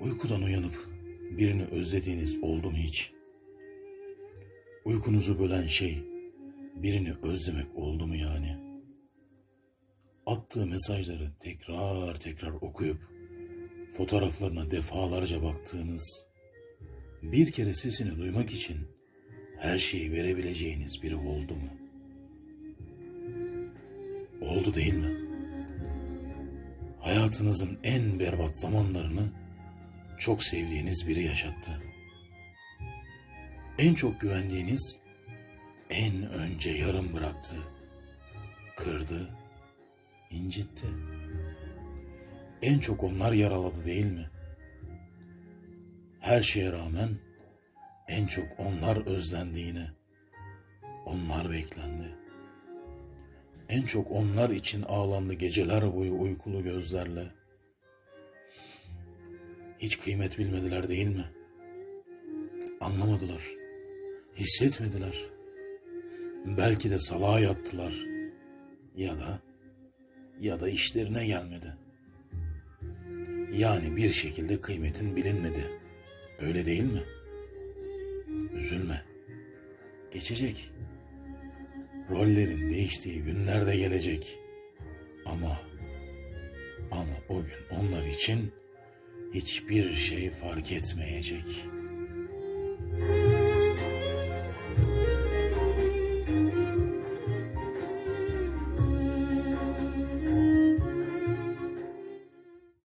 Uykudan uyanıp birini özlediğiniz oldu mu hiç? Uykunuzu bölen şey birini özlemek oldu mu yani? Attığı mesajları tekrar tekrar okuyup fotoğraflarına defalarca baktığınız, bir kere sesini duymak için her şeyi verebileceğiniz biri oldu mu? Oldu değil mi? Hayatınızın en berbat zamanlarını çok sevdiğiniz biri yaşattı. En çok güvendiğiniz en önce yarım bıraktı. Kırdı, incitti. En çok onlar yaraladı değil mi? Her şeye rağmen en çok onlar özlendi yine. Onlar beklendi. En çok onlar için ağlandı geceler boyu uykulu gözlerle. Hiç kıymet bilmediler değil mi? Anlamadılar. Hissetmediler. Belki de salağa yattılar. Ya da ya da işlerine gelmedi. Yani bir şekilde kıymetin bilinmedi. Öyle değil mi? Üzülme. Geçecek. Rollerin değiştiği günler de gelecek. Ama ama o gün onlar için hiçbir şey fark etmeyecek.''